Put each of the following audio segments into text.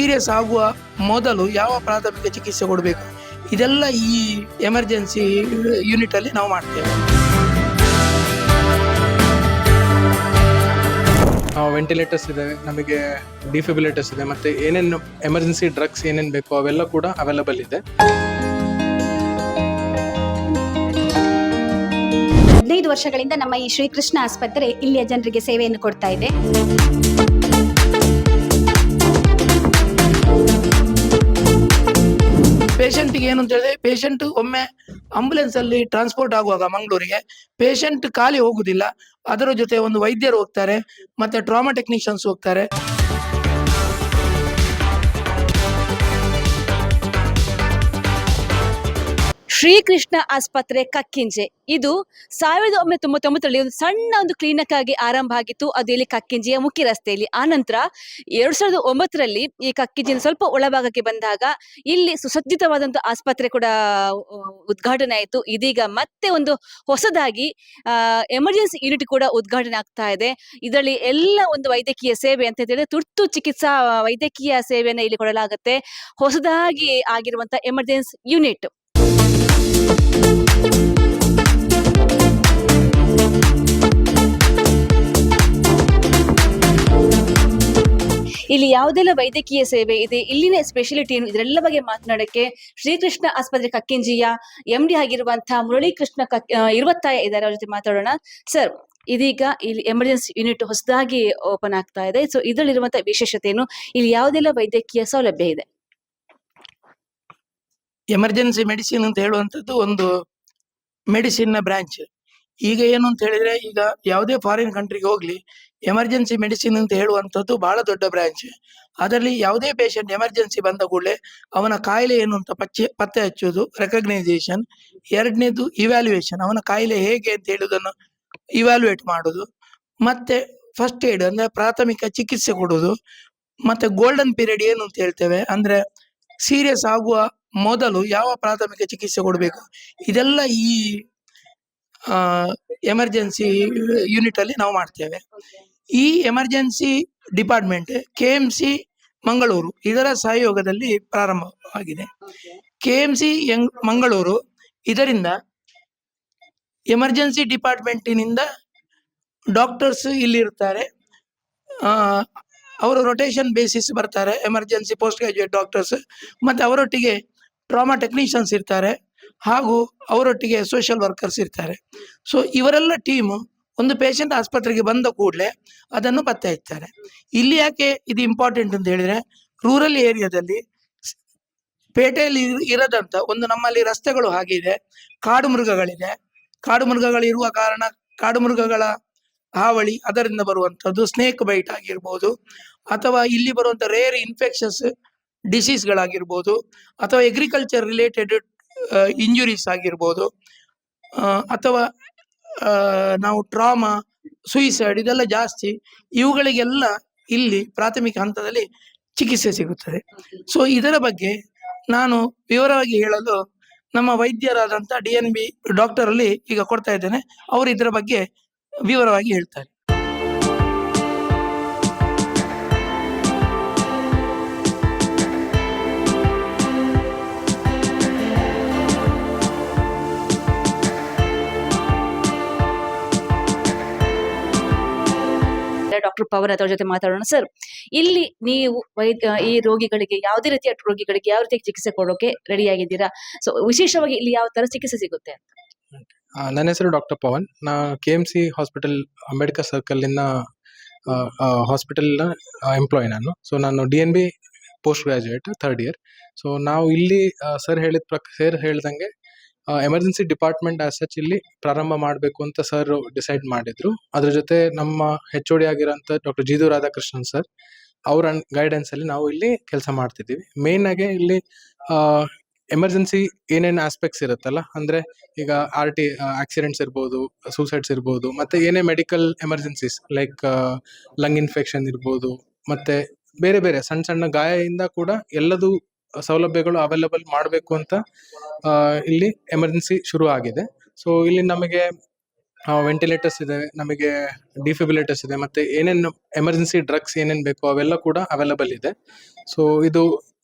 Serious ಆಗುವ ಮೊದಲು ಯಾವ ಪ್ರಾಥಮಿಕ ಚಿಕಿತ್ಸೆ ಕೊಡಬೇಕು? ಇದೆಲ್ಲ ಈ ಎಮರ್ಜೆನ್ಸಿ ಯೂನಿಟ್ ಅಲ್ಲಿ ನಾವು ಮಾಡ್ತೇವೆ. ವೆಂಟಿಲೇಟರ್ಸ್ ಇದೆ ನಮಗೆ ಡಿಫೆಬಿಲೇಟರ್ಸ್ ಇದೆ ಮತ್ತೆ ಏನೇನು ಎಮರ್ಜೆನ್ಸಿ ಡ್ರಗ್ಸ್ ಏನೇನು ಬೇಕೋ ಅವೆಲ್ಲ ಕೂಡ ಅವೈಲಬಲ್ ಇದೆ. ಹದಿನೈದು ವರ್ಷಗಳಿಂದ ನಮ್ಮ ಈ ಶ್ರೀಕೃಷ್ಣ ಆಸ್ಪತ್ರೆ ಇಲ್ಲಿಯ ಜನರಿಗೆ ಸೇವೆಯನ್ನು ಕೊಡ್ತಾ ಇದೆ. ಪೇಷಂಟ್ಗೆ ಏನು ಅಂತ ಹೇಳಿದ್ರೆ ಪೇಷಂಟ್ ಒಮ್ಮೆ ಆಂಬುಲೆನ್ಸ್ ಅಲ್ಲಿ ಟ್ರಾನ್ಸ್ಪೋರ್ಟ್ ಆಗುವಾಗ ಮಂಗಳೂರಿಗೆ ಪೇಷಂಟ್ ಖಾಲಿ ಹೋಗುದಿಲ್ಲ. ಅದರ ಜೊತೆ ಒಂದು ವೈದ್ಯರು ಹೋಗ್ತಾರೆ, ಮತ್ತೆ ಟ್ರಾಮಾ ಟೆಕ್ನಿಷಿಯನ್ಸ್ ಹೋಗ್ತಾರೆ. ಶ್ರೀಕೃಷ್ಣ ಆಸ್ಪತ್ರೆ ಕಕ್ಕಿಂಜೆ. ಇದು ಸಾವಿರದ ಒಂಬೈನೂರ ತೊಂಬತ್ತೊಂಬತ್ತರಲ್ಲಿ ಒಂದು ಸಣ್ಣ ಒಂದು ಕ್ಲಿನಿಕ್ ಆಗಿ ಆರಂಭ ಆಗಿತ್ತು. ಅದು ಇಲ್ಲಿ ಕಕ್ಕಿಂಜೆಯ ಮುಖ್ಯ ರಸ್ತೆಯಲ್ಲಿ. ಆನಂತರ ಎರಡು ಸಾವಿರದ ಒಂಬತ್ತರಲ್ಲಿ ಈ ಕಕ್ಕಿಂಜಿನ ಸ್ವಲ್ಪ ಒಳಭಾಗಕ್ಕೆ ಬಂದಾಗ ಇಲ್ಲಿ ಸುಸಜ್ಜಿತವಾದಂತಹ ಆಸ್ಪತ್ರೆ ಕೂಡ ಉದ್ಘಾಟನೆ ಆಯಿತು. ಇದೀಗ ಮತ್ತೆ ಒಂದು ಹೊಸದಾಗಿ ಎಮರ್ಜೆನ್ಸಿ ಯೂನಿಟ್ ಕೂಡ ಉದ್ಘಾಟನೆ ಆಗ್ತಾ ಇದೆ. ಇದರಲ್ಲಿ ಎಲ್ಲ ಒಂದು ವೈದ್ಯಕೀಯ ಸೇವೆ ಅಂತ ಹೇಳಿದ್ರೆ ತುರ್ತು ಚಿಕಿತ್ಸಾ, ವೈದ್ಯಕೀಯ ಸೇವೆಯನ್ನು ಇಲ್ಲಿ ಕೊಡಲಾಗುತ್ತೆ. ಹೊಸದಾಗಿ ಆಗಿರುವಂತಹ ಎಮರ್ಜೆನ್ಸಿ ಯೂನಿಟ್ ಇಲ್ಲಿ ಯಾವುದೆಲ್ಲ ವೈದ್ಯಕೀಯ ಸೇವೆ ಇದೆ, ಇಲ್ಲಿನ ಸ್ಪೆಷಾಲಿಟಿ ಏನು ಇದರೆಲ್ಲ ಬಗ್ಗೆ ಮಾತನಾಡಕ್ಕೆ ಶ್ರೀಕೃಷ್ಣ ಆಸ್ಪತ್ರೆ ಕಕ್ಕಿಂಜಿಯ ಎಂ ಡಿ ಆಗಿರುವಂತಹ ಮುರಳೀಕೃಷ್ಣ ಕಕ್ ಇರುವತ್ತಾಯ ಇದ್ದಾರೆ, ಅವ್ರ ಜೊತೆ ಮಾತಾಡೋಣ. ಸರ್ ಇದೀಗ ಇಲ್ಲಿ ಎಮರ್ಜೆನ್ಸಿ ಯೂನಿಟ್ ಹೊಸದಾಗಿ ಓಪನ್ ಆಗ್ತಾ ಇದೆ. ಸೊ ಇದರಲ್ಲಿರುವಂತಹ ವಿಶೇಷತೆ ಏನು ಇಲ್ಲಿ ಯಾವುದೆಲ್ಲ ವೈದ್ಯಕೀಯ ಸೌಲಭ್ಯ ಇದೆ? ಎಮರ್ಜೆನ್ಸಿ ಮೆಡಿಸಿನ್ ಅಂತ ಹೇಳುವಂಥದ್ದು ಒಂದು ಮೆಡಿಸಿನ್ ಬ್ರಾಂಚ್ ಈಗ ಏನು ಅಂತ ಹೇಳಿದ್ರೆ, ಈಗ ಯಾವುದೇ ಫಾರಿನ್ ಕಂಟ್ರಿಗೆ ಹೋಗ್ಲಿ ಎಮರ್ಜೆನ್ಸಿ ಮೆಡಿಸಿನ್ ಅಂತ ಹೇಳುವಂಥದ್ದು ಬಹಳ ದೊಡ್ಡ ಬ್ರಾಂಚ್ ಅದರಲ್ಲಿ ಯಾವುದೇ ಪೇಷಂಟ್ ಎಮರ್ಜೆನ್ಸಿ ಬಂದ ಕೂಡಲೇ ಅವನ ಕಾಯಿಲೆ ಏನು ಅಂತ ಪಚ್ಚೆ, ಪತ್ತೆ ಹಚ್ಚುವುದು ರೆಕಗ್ನೈಸೇಷನ್ ಎರಡನೇದು ಇವ್ಯಾಲ್ಯೂಯೇಷನ್ ಅವನ ಕಾಯಿಲೆ ಹೇಗೆ ಅಂತ ಹೇಳುವುದನ್ನು ಇವ್ಯಾಲ್ಯೂಯೇಟ್ ಮಾಡುದು ಮತ್ತೆ ಫಸ್ಟ್ ಏಡ್ ಅಂದ್ರೆ ಪ್ರಾಥಮಿಕ ಚಿಕಿತ್ಸೆ ಕೊಡುವುದು. ಮತ್ತೆ ಗೋಲ್ಡನ್ ಪೀರಿಯಡ್ ಏನು ಅಂತ ಹೇಳ್ತೇವೆ, ಅಂದ್ರೆ ಸೀರಿಯಸ್ ಆಗುವ ಮೊದಲು ಯಾವ ಪ್ರಾಥಮಿಕ ಚಿಕಿತ್ಸೆ ಕೊಡಬೇಕು? ಇದೆಲ್ಲ ಈ ಎಮರ್ಜೆನ್ಸಿ ಯೂನಿಟ್ ಅಲ್ಲಿ ನಾವು ಮಾಡ್ತೇವೆ. ಈ emergency department K M C Mangaluru ಇದರ ಸಹಯೋಗದಲ್ಲಿ ಪ್ರಾರಂಭವಾಗಿದೆ. ಕೆ ಎಂ ಸಿ ಮಂಗಳೂರು ಇದರಿಂದ ಎಮರ್ಜೆನ್ಸಿ ಡಿಪಾರ್ಟ್ಮೆಂಟಿನಿಂದ ಡಾಕ್ಟರ್ಸ್ ಇಲ್ಲಿ ಇರ್ತಾರೆ ಆ, ಅವರು ರೊಟೇಷನ್ ಬೇಸಿಸ್ ಬರ್ತಾರೆ ಎಮರ್ಜೆನ್ಸಿ ಪೋಸ್ಟ್ ಗ್ರಾಜುಯೇಟ್ ಡಾಕ್ಟರ್ಸ್ ಮತ್ತೆ ಅವರೊಟ್ಟಿಗೆ ಟ್ರಾಮಾ ಟೆಕ್ನಿಷಿಯನ್ಸ್ ಇರ್ತಾರೆ. ಹಾಗೂ ಅವರೊಟ್ಟಿಗೆ ಸೋಷಿಯಲ್ ವರ್ಕರ್ಸ್ ಇರ್ತಾರೆ. ಸೊ ಇವರೆಲ್ಲ ಟೀಮ್ ಒಂದು ಪೇಷಂಟ್ ಆಸ್ಪತ್ರೆಗೆ ಬಂದ ಕೂಡಲೇ ಅದನ್ನು ಪತ್ತೆ ಹಚ್ತಾರೆ ಇಲ್ಲಿ ಯಾಕೆ ಇದು ಇಂಪಾರ್ಟೆಂಟ್ ಅಂತ ಹೇಳಿದ್ರೆ ರೂರಲ್ ಏರಿಯಾದಲ್ಲಿ ಪೇಟೆಯಲ್ಲಿ ಇರ- ಇರದಂತ ಒಂದು ನಮ್ಮಲ್ಲಿ ರಸ್ತೆಗಳು ಹಾಗಿದೆ ಇದೆ. ಕಾಡು ಮೃಗಗಳಿದೆ. ಕಾಡು ಮೃಗಗಳು ಇರುವ ಕಾರಣ ಕಾಡು ಮೃಗಗಳ ಹಾವಳಿ ಅದರಿಂದ ಬರುವಂತದ್ದು ಸ್ನೇಕ್ ಬೈಟ್ ಆಗಿರ್ಬೋದು, ಅಥವಾ ಇಲ್ಲಿ ಬರುವಂತ ರೇರ್ ಇನ್ಫೆಕ್ಷನ್ಸ್ ಡಿಸೀಸ್ಗಳಾಗಿರ್ಬೋದು ಅಥವಾ ಎಗ್ರಿಕಲ್ಚರ್ ರಿಲೇಟೆಡ್ ಇಂಜುರೀಸ್ ಆಗಿರ್ಬೋದು ಅಥವಾ ನಾವು ಟ್ರಾಮಾ ಸುಯಿಸೈಡ್ ಇದೆಲ್ಲ ಜಾಸ್ತಿ, ಇವುಗಳಿಗೆಲ್ಲ ಇಲ್ಲಿ ಪ್ರಾಥಮಿಕ ಹಂತದಲ್ಲಿ ಚಿಕಿತ್ಸೆ ಸಿಗುತ್ತದೆ. ಸೊ ಇದರ ಬಗ್ಗೆ ನಾನು ವಿವರವಾಗಿ ಹೇಳಲು ನಮ್ಮ ವೈದ್ಯರಾದಂಥ ಡಿ ಎನ್ ಬಿ ಡಾಕ್ಟರ್ ಅಲ್ಲಿ ಈಗ ಕೊಡ್ತಾ ಇದ್ದೇನೆ. ಅವರು ಇದರ ಬಗ್ಗೆ ವಿವರವಾಗಿ ಹೇಳ್ತಾರೆ. ಡಾಕ್ಟರ್ ಪವನ್ ಅವರ ಜೊತೆ ಮಾತಾಡೋಣ ಸರ್ ಇಲ್ಲಿ ನೀವು ಈ ರೋಗಿಗಳಿಗೆ ಯಾವುದೇ ರೀತಿಯ ರೋಗಿಗಳಿಗೆ ಯಾವ ರೀತಿ ಚಿಕಿತ್ಸೆ ಕೊಡೋಕೆ ರೆಡಿ ಆಗಿದ್ದೀರಾ? ಸೊ ವಿಶೇಷವಾಗಿ ಇಲ್ಲಿ ಯಾವ ತರ ಚಿಕಿತ್ಸೆ ಸಿಗುತ್ತೆ ನನ್ನ ಹೆಸರು ಡಾಕ್ಟರ್ ಪವನ್ ನಾ K M C hospital Ambedkar ಸರ್ಕಲ್ನ ಹಾಸ್ಪಿಟಲ್ನ ಎಂಪ್ಲಾಯ್ ನಾನು. ಸೊ ನಾನು D N B post graduate third year so ನಾವು ಇಲ್ಲಿ ಸರ್ ಹೇಳಿದ ಪ್ರಕ್ ಸರ್ ಹೇಳ್ದಂಗೆ ಎಮರ್ಜೆನ್ಸಿ ಡಿಪಾರ್ಟ್ಮೆಂಟ್ ಆಸ್ ಸಚ್ ಇಲ್ಲಿ ಪ್ರಾರಂಭ ಮಾಡಬೇಕು ಅಂತ ಸರ್ ಡಿಸೈಡ್ ಮಾಡಿದ್ರು. ಅದ್ರ ಜೊತೆ ನಮ್ಮ ಹೆಚ್ ಡಿ ಆಗಿರೋಂಥ ಡಾಕ್ಟರ್ ಜಿದು ರಾಧಾಕೃಷ್ಣನ್ ಸರ್ ಅವ್ರ ಗೈಡೆನ್ಸ್ ಅಲ್ಲಿ ನಾವು ಇಲ್ಲಿ ಕೆಲಸ ಮಾಡ್ತಿದ್ದೀವಿ. ಮೇನ್ ಆಗಿ ಇಲ್ಲಿ ಎಮರ್ಜೆನ್ಸಿ ಏನೇನು ಆಸ್ಪೆಕ್ಟ್ಸ್ ಇರುತ್ತಲ್ಲ, ಅಂದ್ರೆ ಈಗ ಆರ್ ಟಿ ಆಕ್ಸಿಡೆಂಟ್ಸ್ ಇರ್ಬೋದು ಸೂಸೈಡ್ಸ್ ಇರ್ಬೋದು, ಮತ್ತೆ ಏನೇ medical emergencies like lung infection ಇರ್ಬೋದು, ಮತ್ತೆ ಬೇರೆ ಬೇರೆ ಸಣ್ಣ ಸಣ್ಣ ಗಾಯದಿಂದ ಕೂಡ ಎಲ್ಲದೂ ಸೌಲಭ್ಯಗಳು ಅವೈಲಬಲ್ ಮಾಡಬೇಕು ಅಂತ ಇಲ್ಲಿ ಎಮರ್ಜೆನ್ಸಿ ಶುರು ಆಗಿದೆ ಸೊ ಇಲ್ಲಿ ನಮಗೆ ವೆಂಟಿಲೇಟರ್ಸ್ ಇದೆ, ನಮಗೆ ಡಿಫಿಬಿಲೇಟರ್ಸ್ ಇದೆ, ಮತ್ತೆ ಏನೇನು ಎಮರ್ಜೆನ್ಸಿ ಡ್ರಗ್ಸ್ ಏನೇನು ಬೇಕೋ ಅವೆಲ್ಲ ಕೂಡ ಅವೈಲಬಲ್ ಇದೆ. ಸೊ ಇದು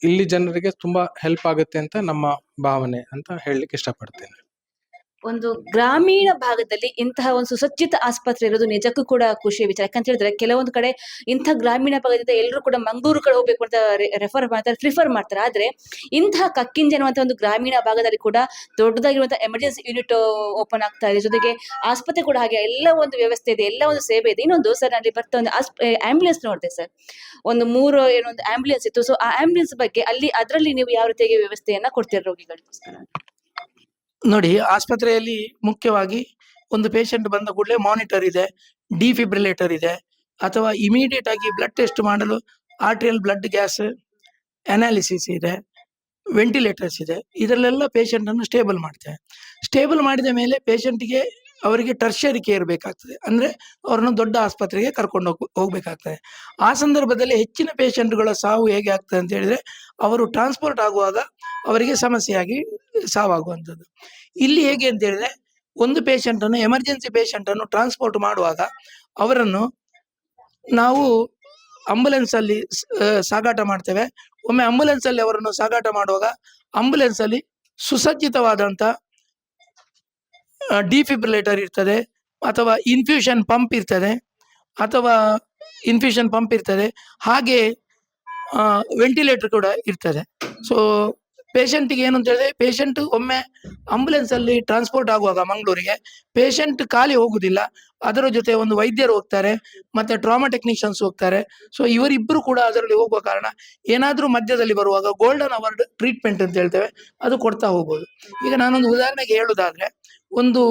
ಇಲ್ಲಿ ಜನರಿಗೆ ತುಂಬಾ ಹೆಲ್ಪ್ ಆಗುತ್ತೆ ಅಂತ ನಮ್ಮ ಭಾವನೆ ಅಂತ ಹೇಳಲಿಕ್ಕೆ ಇಷ್ಟಪಡ್ತೇನೆ. ಒಂದು ಗ್ರಾಮೀಣ ಭಾಗದಲ್ಲಿ ಇಂತಹ ಒಂದು ಸುಸಜ್ಜಿತ ಆಸ್ಪತ್ರೆ ಇರೋದು ನಿಜಕ್ಕೂ ಕೂಡ ಖುಷಿಯ ವಿಚಾರ. ಯಾಕಂತ ಹೇಳಿದ್ರೆ ಕೆಲವೊಂದು ಕಡೆ ಇಂಥ ಗ್ರಾಮೀಣ ಭಾಗದಿಂದ ಎಲ್ಲರೂ ಕೂಡ ಮಂಗಳೂರು ಕಡೆ ಹೋಗ್ಬೇಕು ಅಂತ ರೆಫರ್ ಮಾಡ್ತಾರೆ ಪ್ರಿಫರ್ ಮಾಡ್ತಾರೆ. ಆದ್ರೆ ಇಂತಹ ಕಕ್ಕಿಂಜ ಅನ್ನುವಂಥ ಒಂದು ಗ್ರಾಮೀಣ ಭಾಗದಲ್ಲಿ ಕೂಡ ದೊಡ್ಡದಾಗಿರುವಂತಹ ಎಮರ್ಜೆನ್ಸಿ ಯೂನಿಟ್ ಓಪನ್ ಆಗ್ತಾ ಇದೆ. ಜೊತೆಗೆ ಆಸ್ಪತ್ರೆ ಕೂಡ ಹಾಗೆ ಎಲ್ಲ ಒಂದು ವ್ಯವಸ್ಥೆ ಇದೆ, ಎಲ್ಲ ಒಂದು ಸೇವೆ ಇದೆ. ಇನ್ನೊಂದು ಸರ್ ಅಲ್ಲಿ ಬರ್ತಾ ಒಂದು ಆಂಬ್ಯುಲೆನ್ಸ್ ನೋಡಿದೆ ಸರ್. ಒಂದು ಮೂರು ಏನೊಂದು ಆಂಬ್ಯುಲೆನ್ಸ್ ಇತ್ತು. ಸೊ ಆ ಆಂಬ್ಯುಲೆನ್ಸ್ ಬಗ್ಗೆ ಅಲ್ಲಿ ಅದರಲ್ಲಿ ನೀವು ಯಾವ ರೀತಿಯಾಗಿ ವ್ಯವಸ್ಥೆಯನ್ನ ಕೊಡ್ತೀರ ರೋಗಿಗಳಿಗೋಸ್ಕರ ನೋಡಿ, ಆಸ್ಪತ್ರೆಯಲ್ಲಿ ಮುಖ್ಯವಾಗಿ ಒಂದು ಪೇಷಂಟ್ ಬಂದ ಕೂಡಲೇ ಮಾನಿಟರ್ ಇದೆ ಡಿಫಿಬ್ರಿಲೇಟರ್ ಇದೆ, ಅಥವಾ ಇಮಿಡಿಯೇಟ್ ಆಗಿ ಬ್ಲಡ್ ಟೆಸ್ಟ್ ಮಾಡಲು ಆರ್ಟ್ರಿಯಲ್ ಬ್ಲಡ್ ಗ್ಯಾಸ್ ಅನಾಲಿಸಿಸ್ ಇದೆ ವೆಂಟಿಲೇಟರ್ಸ್ ಇದೆ, ಇದರಲ್ಲೆಲ್ಲ ಪೇಷಂಟನ್ನು ಸ್ಟೇಬಲ್ ಮಾಡ್ತೇವೆ ಸ್ಟೇಬಲ್ ಮಾಡಿದ ಮೇಲೆ ಪೇಷಂಟ್ಗೆ ಅವರಿಗೆ ಟರ್ಷರಿ ಕೇರ್ ಬೇಕಾಗ್ತದೆ. ಅಂದ್ರೆ ಅವರನ್ನು ದೊಡ್ಡ ಆಸ್ಪತ್ರೆಗೆ ಕರ್ಕೊಂಡು ಹೋಗ್, ಹೋಗ್ಬೇಕಾಗ್ತದೆ. ಆ ಸಂದರ್ಭದಲ್ಲಿ ಹೆಚ್ಚಿನ ಪೇಷಂಟ್ಗಳ ಸಾವು ಹೇಗೆ ಆಗ್ತದೆ ಅಂತ ಹೇಳಿದ್ರೆ, ಅವರು ಟ್ರಾನ್ಸ್ಪೋರ್ಟ್ ಆಗುವಾಗ ಅವರಿಗೆ ಸಮಸ್ಯೆಯಾಗಿ ಸಾವಾಗುವಂಥದ್ದು. ಇಲ್ಲಿ ಹೇಗೆ ಅಂತ ಹೇಳಿದ್ರೆ, ಒಂದು ಪೇಷಂಟ್ ಅನ್ನು ಎಮರ್ಜೆನ್ಸಿ ಪೇಷಂಟ್ ಅನ್ನು ಟ್ರಾನ್ಸ್ಪೋರ್ಟ್ ಮಾಡುವಾಗ ಅವರನ್ನು ನಾವು ಅಂಬುಲೆನ್ಸಲ್ಲಿ ಸಾಗಾಟ ಮಾಡ್ತೇವೆ. ಒಮ್ಮೆ ಅಂಬುಲೆನ್ಸಲ್ಲಿ ಅವರನ್ನು ಸಾಗಾಟ ಮಾಡುವಾಗ ಅಂಬುಲೆನ್ಸಲ್ಲಿ ಅಲ್ಲಿ ಸುಸಜ್ಜಿತವಾದಂತ ಡಿಫಿಬ್ರಿಲೇಟರ್ ಇರ್ತದೆ, ಅಥವಾ ಇನ್ಫ್ಯೂಷನ್ ಪಂಪ್ ಇರ್ತದೆ, ಅಥವಾ ಇನ್ಫ್ಯೂಷನ್ ಪಂಪ್ ಇರ್ತದೆ, ಹಾಗೆ ವೆಂಟಿಲೇಟರ್ ಕೂಡ ಇರ್ತದೆ. ಸೊ ಪೇಷಂಟ್ಗೆ ಏನು ಅಂತ ಹೇಳಿದ್ರೆ ಪೇಷಂಟ್ ಒಮ್ಮೆ ಆಂಬುಲೆನ್ಸ್ ಅಲ್ಲಿ ಟ್ರಾನ್ಸ್ಪೋರ್ಟ್ ಆಗುವಾಗ ಮಂಗಳೂರಿಗೆ ಪೇಷಂಟ್ ಖಾಲಿ ಹೋಗುದಿಲ್ಲ, ಅದರ ಜೊತೆ ಒಂದು ವೈದ್ಯರು ಹೋಗ್ತಾರೆ, ಮತ್ತೆ ಟ್ರಾಮಾ ಟೆಕ್ನಿಷಿಯನ್ಸ್ ಹೋಗ್ತಾರೆ. ಸೊ ಇವರಿಬ್ಬರು ಕೂಡ ಅದರಲ್ಲಿ ಹೋಗುವ ಕಾರಣ, ಏನಾದರೂ ಮಧ್ಯದಲ್ಲಿ ಬರುವಾಗ ಗೋಲ್ಡನ್ ಅವರ್ಡ್ ಟ್ರೀಟ್ಮೆಂಟ್ ಅಂತ ಹೇಳ್ತೇವೆ, ಅದು ಕೊಡ್ತಾ ಹೋಗ್ಬೋದು. ಈಗ ನಾನೊಂದು ಉದಾಹರಣೆಗೆ ಹೇಳುದಾದ್ರೆ ಒಂದು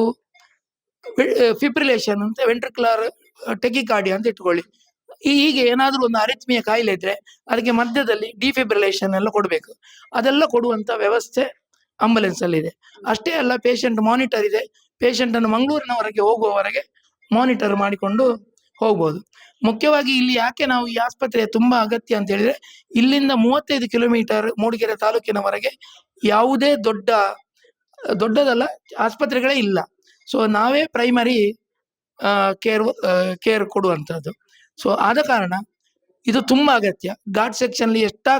ಫಿಬ್ರಿಲೇಷನ್ ಅಂತ ವೆಂಟ್ರಿಕ್ಯುಲರ್ ಟೆಕಿಕಾರ್ಡಿ ಅಂತ ಇಟ್ಕೊಳ್ಳಿ. ಹೀಗೆ ಏನಾದ್ರೂ ಒಂದು ಅರಿತ್ಮಿಯ ಕಾಯಿಲೆ ಇದ್ರೆ ಅದಕ್ಕೆ ಮಧ್ಯದಲ್ಲಿ ಡಿಫಿಬ್ರಿಲೇಷನ್ ಎಲ್ಲ ಕೊಡಬೇಕು. ಅದೆಲ್ಲ ಕೊಡುವಂತ ವ್ಯವಸ್ಥೆ ಆಂಬುಲೆನ್ಸ್ ಅಲ್ಲಿ ಇದೆ. ಅಷ್ಟೇ ಅಲ್ಲ ಪೇಷಂಟ್ ಮಾನಿಟರ್ ಇದೆ. ಪೇಷಂಟ್ ಅನ್ನು ಮಂಗಳೂರಿನವರೆಗೆ ಹೋಗುವವರೆಗೆ ಮಾನಿಟರ್ ಮಾಡಿಕೊಂಡು ಹೋಗ್ಬೋದು. ಮುಖ್ಯವಾಗಿ ಇಲ್ಲಿ ಯಾಕೆ ನಾವು ಈ ಆಸ್ಪತ್ರೆ ತುಂಬಾ ಅಗತ್ಯ ಅಂತ ಹೇಳಿದ್ರೆ, ಇಲ್ಲಿಂದ ಮೂವತ್ತೈದು ಕಿಲೋಮೀಟರ್ ಮೂಡಿಗೆರೆ ತಾಲೂಕಿನವರೆಗೆ ಯಾವುದೇ ದೊಡ್ಡ ದೊಡ್ಡದಲ್ಲ, ಆಸ್ಪತ್ರೆಗಳೇ ಇಲ್ಲ. ಸೊ ನಾವೇ ಪ್ರೈಮರಿ ಕೇರ್ ಕೇರ್ ಕೊಡುವಂಥದ್ದು ಸೊ ಆದ ಕಾರಣ ಇದು ತುಂಬಾ ಅಗತ್ಯ. ಘಾಟ್ ಸೆಕ್ಷನ್ ಎಷ್ಟಾ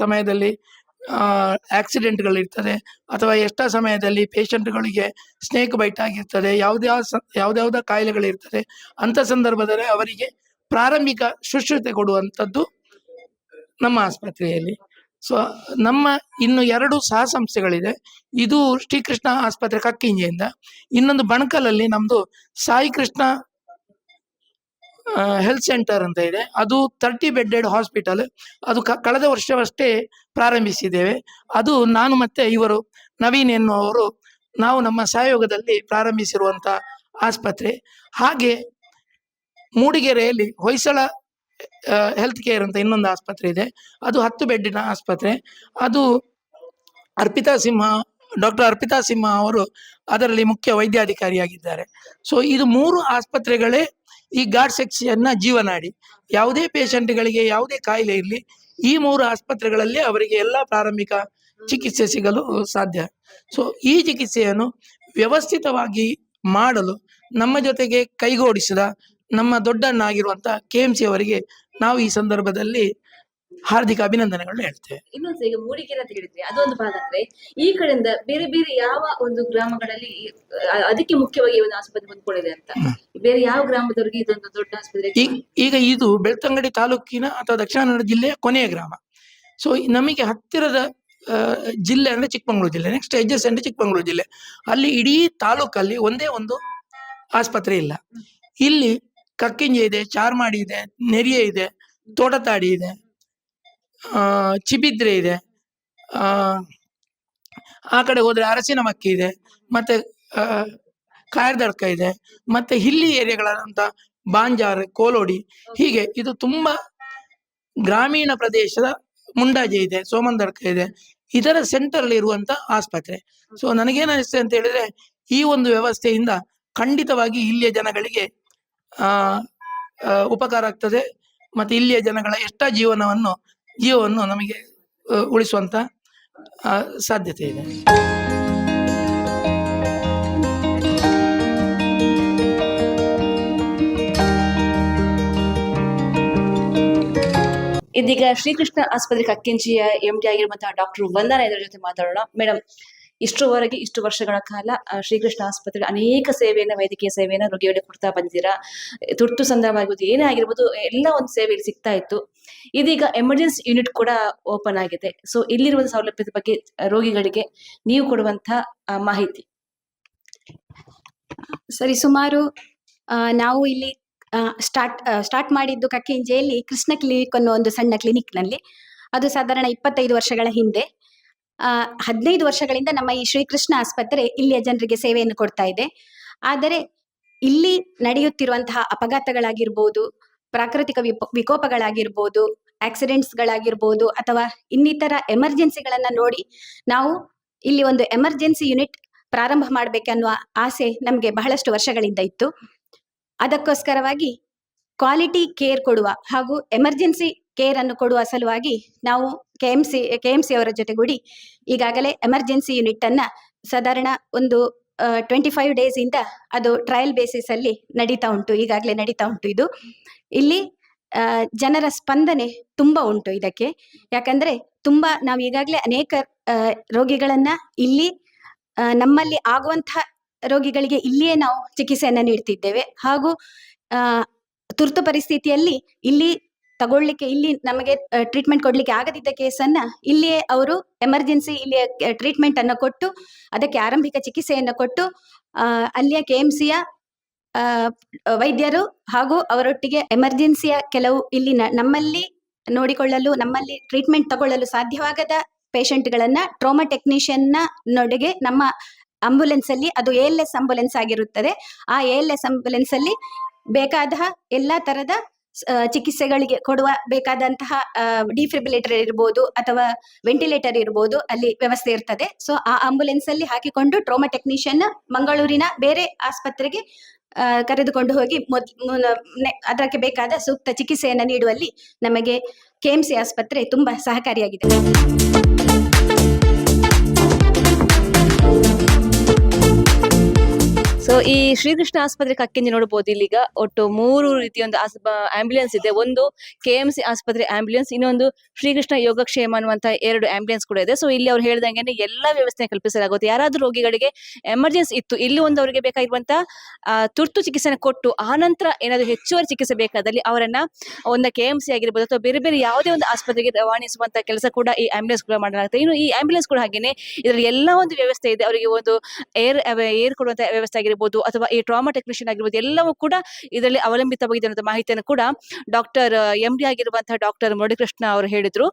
ಸಮಯದಲ್ಲಿ ಆಕ್ಸಿಡೆಂಟ್ಗಳು ಇರ್ತದೆ, ಅಥವಾ ಎಷ್ಟಾ ಸಮಯದಲ್ಲಿ ಪೇಷಂಟ್ಗಳಿಗೆ ಸ್ನೇಕ್ ಬೈಟ್ ಆಗಿರ್ತದೆ ಯಾವ್ದ್ಯಾವ ಯಾವ್ದಾವ್ದ ಕಾಯಿಲೆಗಳಿರ್ತದೆ ಅಂತ ಸಂದರ್ಭದಲ್ಲಿ ಅವರಿಗೆ ಪ್ರಾರಂಭಿಕ ಶುಶ್ರೂಷೆ ಕೊಡುವಂಥದ್ದು ನಮ್ಮ ಆಸ್ಪತ್ರೆಯಲ್ಲಿ. ಸೊ ನಮ್ಮ ಇನ್ನು ಎರಡು ಸಹ ಸಂಸ್ಥೆಗಳಿದೆ ಇದು ಶ್ರೀಕೃಷ್ಣ ಆಸ್ಪತ್ರೆ ಕಕ್ಕಿಂಜೆಯಿಂದ ಇನ್ನೊಂದು ಬಣಕಲಲ್ಲಿ ನಮ್ದು ಸಾಯಿ ಕೃಷ್ಣ ಹೆಲ್ತ್ ಸೆಂಟರ್ ಅಂತ ಇದೆ. ಅದು ತರ್ಟಿ ಬೆಡ್ಡೆಡ್ ಹಾಸ್ಪಿಟಲ್ ಅದು ಕಳೆದ ವರ್ಷವಷ್ಟೇ ಪ್ರಾರಂಭಿಸಿದ್ದೇವೆ. ಅದು ನಾನು ಮತ್ತೆ ಇವರು, ನವೀನ್ ಎನ್ನುವರು ನಾವು ನಮ್ಮ ಸಹಯೋಗದಲ್ಲಿ ಪ್ರಾರಂಭಿಸಿರುವಂತ ಆಸ್ಪತ್ರೆ. ಹಾಗೆ ಮೂಡಿಗೆರೆಯಲ್ಲಿ ಹೊಯ್ಸಳ ಹೆಲ್ತ್ ಕೇರ್ ಅಂತ ಇನ್ನೊಂದು ಆಸ್ಪತ್ರೆ ಇದೆ. ಅದು ಹತ್ತು ಬೆಡ್ಡಿನ ಆಸ್ಪತ್ರೆ. ಅದು ಅರ್ಪಿತಾ ಸಿಂಹ, ಡಾಕ್ಟರ್ ಅರ್ಪಿತಾ ಸಿಂಹ ಅವರು ಅದರಲ್ಲಿ ಮುಖ್ಯ ವೈದ್ಯಾಧಿಕಾರಿಯಾಗಿದ್ದಾರೆ. ಸೊ ಇದು ಮೂರು ಆಸ್ಪತ್ರೆಗಳೇ ಈ ಗಾಡ್ ಸೆಕ್ಷನ್ನ ಜೀವನಾಡಿ ಯಾವುದೇ ಪೇಷಂಟ್ಗಳಿಗೆ ಯಾವುದೇ ಕಾಯಿಲೆ ಇರಲಿ, ಈ ಮೂರು ಆಸ್ಪತ್ರೆಗಳಲ್ಲಿ ಅವರಿಗೆ ಎಲ್ಲ ಪ್ರಾರಂಭಿಕ ಚಿಕಿತ್ಸೆ ಸಿಗಲು ಸಾಧ್ಯ. ಸೊ ಈ ಚಿಕಿತ್ಸೆಯನ್ನು ವ್ಯವಸ್ಥಿತವಾಗಿ ಮಾಡಲು ನಮ್ಮ ಜೊತೆಗೆ ಕೈಗೂಡಿಸಿದ ನಮ್ಮ ದೊಡ್ಡಣ್ಣಾಗಿರುವಂತ ಕೆ ಎಂ ಸಿ ಅವರಿಗೆ ನಾವು ಈ ಸಂದರ್ಭದಲ್ಲಿ ಹಾರ್ದಿಕ ಅಭಿನಂದನೆಗಳನ್ನ ಹೇಳ್ತೇವೆ. ಇನ್ನೊಂದು ಈಗ ಮೂಡಿಗೆರೆ ಅಂತ ಹೇಳಿದ್ರೆ ಅದೊಂದು ಭಾಗ ಅಂದ್ರೆ ಈ ಕಡೆಯಿಂದ ಬೇರೆ ಬೇರೆ ಯಾವ ಒಂದು ಗ್ರಾಮಗಳಲ್ಲಿ ಅ- ಅದಕ್ಕೆ ಮುಖ್ಯವಾಗಿ ಈ ಒಂದು ಆಸ್ಪತ್ರೆ ಹೊಂದ್ಕೊಂಡಿದೆ ಅಂತ. ಬೇರೆ ಯಾವ ಗ್ರಾಮದವರಿಗೆ ಇದೊಂದು ದೊಡ್ಡ ಆಸ್ಪತ್ರೆ ಈ ಈಗ ಇದು ಬೆಳ್ತಂಗಡಿ ತಾಲೂಕಿನ ಅಥವಾ ದಕ್ಷಿಣ ಕನ್ನಡ ಜಿಲ್ಲೆಯ ಕೊನೆಯ ಗ್ರಾಮ. ಸೊ ನಮಗೆ ಹತ್ತಿರದ ಆ, ಜಿಲ್ಲೆ ಅಂದ್ರೆ ಚಿಕ್ಕಮಂಗ್ಳೂರು ಜಿಲ್ಲೆ ನೆಕ್ಸ್ಟ್ ಅಂದ್ರೆ ಚಿಕ್ಕಮಂಗ್ಳೂರು ಜಿಲ್ಲೆ. ಅಲ್ಲಿ ಇಡೀ ತಾಲೂಕಲ್ಲಿ ಒಂದೇ ಒಂದು ಆಸ್ಪತ್ರೆ ಇಲ್ಲ. ಇಲ್ಲಿ ಕಕ್ಕಿಂಜೆ ಇದೆ, ಚಾರ್ಮಾಡಿ ಇದೆ, ನೆರಿಯ ಇದೆ, ತೋಟತಾಡಿ ಇದೆ ಚಿಬಿದ್ರೆ ಇದೆ, ಆ ಕಡೆ ಹೋದ್ರೆ ಅರಸಿನ ಮಕ್ಕಿ ಇದೆ, ಮತ್ತೆ ಕಾಯರ್ದಡ್ಕ ಇದೆ, ಮತ್ತೆ ಹಿಲ್ಲಿ ಏರಿಯಾಗಳಾದಂತ ಬಾಂಜಾರ್, ಕೋಲೋಡಿ, ಹೀಗೆ ಇದು ತುಂಬಾ ಗ್ರಾಮೀಣ ಪ್ರದೇಶದ ಮುಂಡಾಜೆ ಇದೆ, ಸೋಮಂದರ್ಕ ಇದೆ, ಇದರ ಸೆಂಟರ್ ಇರುವಂತ ಆಸ್ಪತ್ರೆ. ಸೊ ನನಗೇನಿಸ್ತದೆ ಅಂತ ಹೇಳಿದ್ರೆ ಈ ಒಂದು ವ್ಯವಸ್ಥೆಯಿಂದ ಖಂಡಿತವಾಗಿ ಇಲ್ಲಿಯ ಜನಗಳಿಗೆ ಆ ಉಪಕಾರ ಆಗ್ತದೆ. ಮತ್ತೆ ಇಲ್ಲಿಯ ಜನಗಳ ಎಷ್ಟ ಜೀವನವನ್ನು, ಜೀವವನ್ನು ನಮಗೆ ಉಳಿಸುವಂಥ ಸಾಧ್ಯತೆ ಇದೆ. ಇದೀಗ ಶ್ರೀಕೃಷ್ಣ ಆಸ್ಪತ್ರೆ ಕಕ್ಕಿಂಚಿಯ ಎಂ ಟಿ ಆಗಿರುವಂತಹ ಡಾಕ್ಟರ್ ವಂದನ ಇದರ ಜೊತೆ ಮಾತಾಡೋಣ. ಮೇಡಮ್ ಇಷ್ಟರವರೆಗೆ ಇಷ್ಟು ವರ್ಷಗಳ ಕಾಲ ಶ್ರೀಕೃಷ್ಣ ಆಸ್ಪತ್ರೆ ಅನೇಕ ಸೇವೆಯನ್ನು, ವೈದ್ಯಕೀಯ ಸೇವೆಯನ್ನು, ರೋಗಿಗಳಿಗೆ ಕೊಡ್ತಾ ಬಂದಿದ್ದೀರಾ ತುರ್ತು ಸಂದರ್ಭ ಏನೇ ಆಗಿರ್ಬೋದು, ಎಲ್ಲ ಒಂದು ಸೇವೆ ಇಲ್ಲಿ ಸಿಗ್ತಾ ಇತ್ತು. ಇದೀಗ ಎಮರ್ಜೆನ್ಸಿ ಯೂನಿಟ್ ಕೂಡ ಓಪನ್ ಆಗಿದೆ. ಸೊ ಇಲ್ಲಿರುವ ಸೌಲಭ್ಯದ ಬಗ್ಗೆ ರೋಗಿಗಳಿಗೆ ನೀವು ಕೊಡುವಂತಹ ಮಾಹಿತಿ. ಸರಿ, ಸುಮಾರು ನಾವು ಇಲ್ಲಿ ಸ್ಟಾರ್ಟ್ ಸ್ಟಾರ್ಟ್ ಮಾಡಿದ್ದು ಕಕ್ಕಿಂಜೆಯಲ್ಲಿ ಕೃಷ್ಣ ಕ್ಲಿನಿಕ್ ಅನ್ನೋ ಒಂದು ಸಣ್ಣ ಕ್ಲಿನಿಕ್ನಲ್ಲಿ ಅದು ಸಾಧಾರಣ ಇಪ್ಪತ್ತೈದು ವರ್ಷಗಳ ಹಿಂದೆ. ಹದಿನೈದು ವರ್ಷಗಳಿಂದ ನಮ್ಮ ಈ ಶ್ರೀಕೃಷ್ಣ ಆಸ್ಪತ್ರೆ ಇಲ್ಲಿಯ ಜನರಿಗೆ ಸೇವೆಯನ್ನು ಕೊಡ್ತಾ ಇದೆ. ಆದರೆ ಇಲ್ಲಿ ನಡೆಯುತ್ತಿರುವಂತಹ ಅಪಘಾತಗಳಾಗಿರ್ಬೋದು, ಪ್ರಾಕೃತಿಕ ವಿಪ, ವಿಕೋಪಗಳಾಗಿರ್ಬೋದು, ಆಕ್ಸಿಡೆಂಟ್ಸ್ಗಳಾಗಿರ್ಬೋದು, ಅಥವಾ ಇನ್ನಿತರ ಎಮರ್ಜೆನ್ಸಿಗಳನ್ನ ನೋಡಿ ನಾವು ಇಲ್ಲಿ ಒಂದು ಎಮರ್ಜೆನ್ಸಿ ಯೂನಿಟ್ ಪ್ರಾರಂಭ ಮಾಡಬೇಕನ್ನುವ ಆಸೆ ನಮಗೆ ಬಹಳಷ್ಟು ವರ್ಷಗಳಿಂದ ಇತ್ತು. ಅದಕ್ಕೋಸ್ಕರವಾಗಿ ಕ್ವಾಲಿಟಿ ಕೇರ್ ಕೊಡುವ ಹಾಗೂ ಎಮರ್ಜೆನ್ಸಿ ಕೇರ್ ಅನ್ನು ಕೊಡುವ ಸಲುವಾಗಿ ನಾವು KMC C K M C ಅವರ ಜೊತೆಗೂಡಿ ಈಗಾಗಲೇ ಎಮರ್ಜೆನ್ಸಿ ಯೂನಿಟ್ ಅನ್ನ ಸಾಧಾರಣ ಒಂದು ಟ್ವೆಂಟಿ ಫೈವ್ ಡೇಸ್ ಇಂದ ಅದು ಟ್ರಯಲ್ ಬೇಸಿಸ್ ಅಲ್ಲಿ ನಡೀತಾ ಉಂಟು. ಈಗಾಗಲೇ ನಡೀತಾ ಉಂಟು ಇದು. ಇಲ್ಲಿ ಜನರ ಸ್ಪಂದನೆ ತುಂಬಾ ಉಂಟು ಇದಕ್ಕೆ. ಯಾಕಂದ್ರೆ ತುಂಬಾ ನಾವು ಈಗಾಗಲೇ ಅನೇಕ ರೋಗಿಗಳನ್ನ ಇಲ್ಲಿ ನಮ್ಮಲ್ಲಿ ಆಗುವಂತಹ ರೋಗಿಗಳಿಗೆ ಇಲ್ಲಿಯೇ ನಾವು ಚಿಕಿತ್ಸೆಯನ್ನ ನೀಡ್ತಿದ್ದೇವೆ. ಹಾಗೂ ತುರ್ತು ಪರಿಸ್ಥಿತಿಯಲ್ಲಿ ಇಲ್ಲಿ ತಗೊಳ್ಳಿಕ್ಕೆ ಇಲ್ಲಿ ನಮಗೆ ಟ್ರೀಟ್ಮೆಂಟ್ ಕೊಡ್ಲಿಕ್ಕೆ ಆಗದಿದ್ದ ಕೇಸನ್ನ ಇಲ್ಲಿಯೇ ಅವರು ಎಮರ್ಜೆನ್ಸಿ ಇಲ್ಲಿಯ ಟ್ರೀಟ್ಮೆಂಟ್ ಅನ್ನು ಕೊಟ್ಟು, ಅದಕ್ಕೆ ಆರಂಭಿಕ ಚಿಕಿತ್ಸೆಯನ್ನು ಕೊಟ್ಟು ಅಲ್ಲಿಯ ಕೆ ಎಂ ಸಿಯ ವೈದ್ಯರು ಹಾಗೂ ಅವರೊಟ್ಟಿಗೆ ಎಮರ್ಜೆನ್ಸಿಯ ಕೆಲವು ಇಲ್ಲಿ ನಮ್ಮಲ್ಲಿ ನೋಡಿಕೊಳ್ಳಲು, ನಮ್ಮಲ್ಲಿ ಟ್ರೀಟ್ಮೆಂಟ್ ತಗೊಳ್ಳಲು ಸಾಧ್ಯವಾಗದ ಪೇಷಂಟ್ಗಳನ್ನ ಟ್ರೋಮಾ ಟೆಕ್ನಿಷಿಯನ್ನ ನೊಡೆಗೆ ನಮ್ಮ ಆಂಬ್ಯುಲೆನ್ಸ್ ಅಲ್ಲಿ ಅದು ಎ ಎಲ್ ಎಸ್ ಆಂಬುಲೆನ್ಸ್ ಆಗಿರುತ್ತದೆ. ಆ ಎ ಎಲ್ ಎಸ್ ಆಂಬುಲೆನ್ಸ್ ಅಲ್ಲಿ ಬೇಕಾದ ಎಲ್ಲಾ ತರದ ಚಿಕಿತ್ಸೆಗಳಿಗೆ ಕೊಡುವ ಬೇಕಾದಂತಹ ಡಿಫ್ರಿಬಿಲೇಟರ್ ಇರ್ಬೋದು ಅಥವಾ ವೆಂಟಿಲೇಟರ್ ಇರ್ಬೋದು ಅಲ್ಲಿ ವ್ಯವಸ್ಥೆ ಇರ್ತದೆ. ಸೊ ಆ ಆಂಬುಲೆನ್ಸ್ ಅಲ್ಲಿ ಹಾಕಿಕೊಂಡು ಟ್ರೋಮಾ ಟೆಕ್ನಿಷಿಯನ್ ಮಂಗಳೂರಿನ ಬೇರೆ ಆಸ್ಪತ್ರೆಗೆ ಕರೆದುಕೊಂಡು ಹೋಗಿ ಅದಕ್ಕೆ ಬೇಕಾದ ಸೂಕ್ತ ಚಿಕಿತ್ಸೆಯನ್ನು ನೀಡುವಲ್ಲಿ ನಮಗೆ ಕೆಎಂಸಿ ಆಸ್ಪತ್ರೆ ತುಂಬಾ ಸಹಕಾರಿಯಾಗಿದೆ. ಸೊ ಈ ಶ್ರೀಕೃಷ್ಣ ಆಸ್ಪತ್ರೆ ಕಕ್ಕಿಂದ ನೋಡಬಹುದು ಇಲ್ಲಿಗ ಒಟ್ಟು ಮೂರು ರೀತಿಯ ಒಂದು ಆಂಬ್ಯುಲೆನ್ಸ್ ಇದೆ. ಒಂದು ಕೆ ಎಂ ಸಿ ಆಸ್ಪತ್ರೆ ಆಂಬ್ಯುಲೆನ್ಸ್ ಇನ್ನೊಂದು ಶ್ರೀಕೃಷ್ಣ ಯೋಗಕ್ಷೇಮ ಅನ್ನುವಂತ ಎರಡು ಆಂಬ್ಯುಲೆನ್ಸ್ ಕೂಡ ಇದೆ. ಸೊ ಇಲ್ಲಿ ಅವ್ರು ಹೇಳ್ದಂಗೆ ಎಲ್ಲಾ ವ್ಯವಸ್ಥೆ ಕಲ್ಪಿಸಲಾಗುತ್ತೆ. ಯಾರಾದ್ರೂ ರೋಗಿಗಳಿಗೆ ಎಮರ್ಜೆನ್ಸಿ ಇತ್ತು, ಇಲ್ಲಿ ಒಂದು ಅವರಿಗೆ ಬೇಕಾಗಿರುವಂತಹ ತುರ್ತು ಚಿಕಿತ್ಸೆ ಕೊಟ್ಟು, ಆನಂತರ ಏನಾದ್ರು ಹೆಚ್ಚುವರಿ ಚಿಕಿತ್ಸೆ ಬೇಕಾದಲ್ಲಿ ಅವರನ್ನ ಒಂದು ಕೆ ಎಂ ಸಿ ಆಗಿರ್ಬೋದು, ಅಥವಾ ಬೇರೆ ಬೇರೆ ಯಾವುದೇ ಒಂದು ಆಸ್ಪತ್ರೆಗೆ ರವಾನಿಸುವಂತ ಕೆಲಸ ಕೂಡ ಈ ಆಂಬ್ಯುಲೆನ್ಸ್ ಕೂಡ ಮಾಡಲಾಗುತ್ತೆ. ಇನ್ನು ಈ ಆಂಬ್ಯುಲೆನ್ಸ್ ಕೂಡ ಹಾಗೇನೆ ಇದರಲ್ಲಿ ಎಲ್ಲ ಒಂದು ವ್ಯವಸ್ಥೆ ಇದೆ. ಅವರಿಗೆ ಒಂದು ಏರ್ ಏರ್ ಕೊಡುವಂತಹ ವ್ಯವಸ್ಥೆ ಆಗಿರ್ಬೋದು. ಅಥವಾ ಈ ಟ್ರಾಮಾ ಟೆಕ್ನಿಷಿಯನ್ ಆಗಿರ್ಬೋದು ಎಲ್ಲವೂ ಕೂಡ ಇದರಲ್ಲಿ ಅವಲಂಬಿತವಾಗಿದೆ ಅನ್ನೋದು ಮಾಹಿತಿಯನ್ನು ಕೂಡ ಡಾಕ್ಟರ್ ಎಂ ಡಿ ಆಗಿರುವಂತಹ ಡಾಕ್ಟರ್ ಮುರಳಿಕೃಷ್ಣ ಅವರು ಹೇಳಿದ್ರು.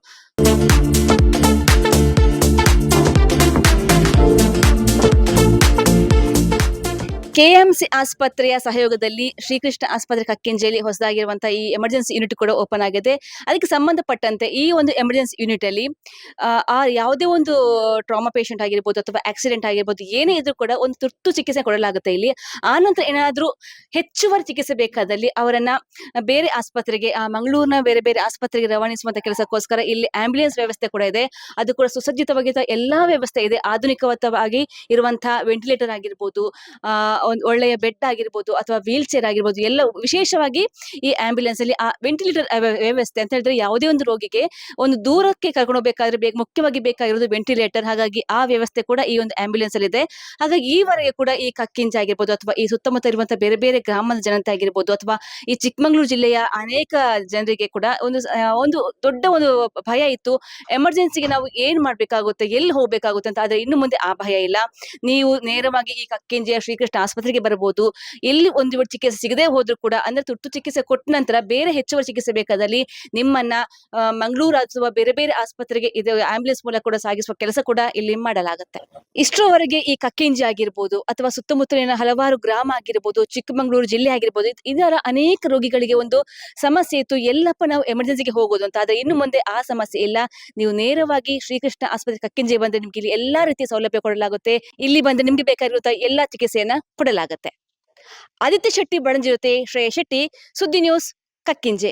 ಕೆಎಂಸಿ ಆಸ್ಪತ್ರೆಯ ಸಹಯೋಗದಲ್ಲಿ ಶ್ರೀಕೃಷ್ಣ ಆಸ್ಪತ್ರೆ ಕಕ್ಕಿಂಜೇಲಿ ಹೊಸದಾಗಿರುವಂತಹ ಈ ಎಮರ್ಜೆನ್ಸಿ ಯೂನಿಟ್ ಕೂಡ ಓಪನ್ ಆಗಿದೆ. ಅದಕ್ಕೆ ಸಂಬಂಧಪಟ್ಟಂತೆ ಈ ಒಂದು ಎಮರ್ಜೆನ್ಸಿ ಯೂನಿಟ್ ಅಲ್ಲಿ ಆ, ಆ ಯಾವುದೇ ಒಂದು ಟ್ರಾಮಾ ಪೇಷಂಟ್ ಆಗಿರ್ಬೋದು ಅಥವಾ ಆಕ್ಸಿಡೆಂಟ್ ಆಗಿರ್ಬೋದು ಏನೇ ಇದ್ರೂ ಕೂಡ ಒಂದು ತುರ್ತು ಚಿಕಿತ್ಸೆ ಕೊಡಲಾಗುತ್ತೆ ಇಲ್ಲಿ. ಆನಂತರ ಏನಾದರೂ ಹೆಚ್ಚುವರಿ ಚಿಕಿತ್ಸೆ ಬೇಕಾದಲ್ಲಿ ಅವರನ್ನ ಬೇರೆ ಆಸ್ಪತ್ರೆಗೆ ಆ ಮಂಗಳೂರಿನ ಬೇರೆ ಬೇರೆ ಆಸ್ಪತ್ರೆಗೆ ರವಾನಿಸುವಂತ ಕೆಲಸಕ್ಕೋಸ್ಕರ ಇಲ್ಲಿ ಆಂಬ್ಯುಲೆನ್ಸ್ ವ್ಯವಸ್ಥೆ ಕೂಡ ಇದೆ. ಅದು ಕೂಡ ಸುಸಜ್ಜಿತವಾಗಿರುವ ಎಲ್ಲಾ ವ್ಯವಸ್ಥೆ ಇದೆ. ಆಧುನಿಕವಾಗಿ ಇರುವಂತಹ ವೆಂಟಿಲೇಟರ್ ಆಗಿರ್ಬೋದು ಆ ಒಂದು ಒಳ್ಳೆಯ ಬೆಡ್ ಆಗಿರ್ಬೋದು ಅಥವಾ ವೀಲ್ ಚೇರ್ ಆಗಿರ್ಬೋದು, ಎಲ್ಲ ವಿಶೇಷವಾಗಿ ಈ ಆಂಬ್ಯುಲೆನ್ಸ್ ಅಲ್ಲಿ ಆ ವೆಂಟಿಲೇಟರ್ ವ್ಯವಸ್ಥೆ ಅಂತ ಹೇಳಿದ್ರೆ ಯಾವುದೇ ಒಂದು ರೋಗಿಗೆ ಒಂದು ದೂರಕ್ಕೆ ಕರ್ಕೊಂಡು ಹೋಗಬೇಕಾದ್ರೆ ಬೇಗ, ಮುಖ್ಯವಾಗಿ ಬೇಕಾಗಿರೋದು ವೆಂಟಿಲೇಟರ್ ಹಾಗಾಗಿ ಆ ವ್ಯವಸ್ಥೆ ಕೂಡ ಈ ಒಂದು ಆಂಬ್ಯುಲೆನ್ಸ್ ಅಲ್ಲಿ ಇದೆ ಹಾಗಾಗಿ ಈವರೆಗೆ ಕೂಡ ಈ ಕಕ್ಕಿಂಜ ಆಗಿರ್ಬೋದು ಅಥವಾ ಈ ಸುತ್ತಮುತ್ತ ಇರುವಂತಹ ಬೇರೆ ಬೇರೆ ಗ್ರಾಮದ ಜನತೆ ಆಗಿರ್ಬೋದು ಅಥವಾ ಈ ಚಿಕ್ಕಮಗಳೂರು ಜಿಲ್ಲೆಯ ಅನೇಕ ಜನರಿಗೆ ಕೂಡ ಒಂದು ಒಂದು ದೊಡ್ಡ ಒಂದು ಭಯ ಇತ್ತು. ಎಮರ್ಜೆನ್ಸಿಗೆ ನಾವು ಏನ್ ಮಾಡ್ಬೇಕಾಗುತ್ತೆ, ಎಲ್ಲಿ ಹೋಗ್ಬೇಕಾಗುತ್ತೆ ಅಂತ ಆದ್ರೆ ಇನ್ನು ಮುಂದೆ ಆ ಭಯ ಇಲ್ಲ. ನೀವು ನೇರವಾಗಿ ಈ ಕಕ್ಕಿಂಜೆಯ ಶ್ರೀಕೃಷ್ಣ ಆಸ್ಪತ್ರೆಗೆ ಬರಬಹುದು ಎಲ್ಲಿ ಒಂದು ಚಿಕಿತ್ಸೆ ಸಿಗದೆ ಹೋದ್ರು ಕೂಡ, ಅಂದ್ರೆ ತುರ್ತು ಚಿಕಿತ್ಸೆ ಕೊಟ್ಟ ನಂತರ ಬೇರೆ ಹೆಚ್ಚುವರಿ ಚಿಕಿತ್ಸೆ ಬೇಕಾದಲ್ಲಿ ನಿಮ್ಮನ್ನ ಮಂಗಳೂರು ಅಥವಾ ಬೇರೆ ಬೇರೆ ಆಸ್ಪತ್ರೆಗೆ ಇದು ಆಂಬ್ಯುಲೆನ್ಸ್ ಮೂಲಕ ಕೂಡ ಸಾಗಿಸುವ ಕೆಲಸ ಕೂಡ ಇಲ್ಲಿ ಮಾಡಲಾಗುತ್ತೆ. ಇಷ್ಟರವರೆಗೆ ಈ ಕಕ್ಕಿಂಜಿ ಆಗಿರ್ಬೋದು ಅಥವಾ ಸುತ್ತಮುತ್ತಲಿನ ಹಲವಾರು ಗ್ರಾಮ ಆಗಿರ್ಬೋದು, ಚಿಕ್ಕಮಗಳೂರು ಜಿಲ್ಲೆ ಆಗಿರ್ಬೋದು ಇದ್- ಇದರ ಅನೇಕ ರೋಗಿಗಳಿಗೆ ಒಂದು ಸಮಸ್ಯೆ ಇತ್ತು. ಎಲ್ಲಪ್ಪ ನಾವು ಎಮರ್ಜೆನ್ಸಿಗೆ ಹೋಗೋದು ಅಂತ. ಆದ್ರೆ ಇನ್ನು ಮುಂದೆ ಆ ಸಮಸ್ಯೆ ಇಲ್ಲ. ನೀವು ನೇರವಾಗಿ ಶ್ರೀಕೃಷ್ಣ ಆಸ್ಪತ್ರೆ ಕಕ್ಕಿಂಜಿ ಬಂದ್ರೆ ನಿಮ್ಗೆ ಇಲ್ಲಿ ಎಲ್ಲಾ ರೀತಿಯ ಸೌಲಭ್ಯ ಕೊಡಲಾಗುತ್ತೆ. ಇಲ್ಲಿ ಬಂದ್ರೆ ನಿಮ್ಗೆ ಬೇಕಾಗಿರುವಂತಹ ಎಲ್ಲಾ ಚಿಕಿತ್ಸೆಯನ್ನ ಕೊಡಲಾಗುತ್ತೆ. ಆದಿತ್ಯ ಶೆಟ್ಟಿ ಬಳಂಜಿ ಜೊತೆ ಶ್ರೇಯ ಶೆಟ್ಟಿ ಸುದ್ದಿ ನ್ಯೂಸ್ ಕಕ್ಕಿಂಜೆ.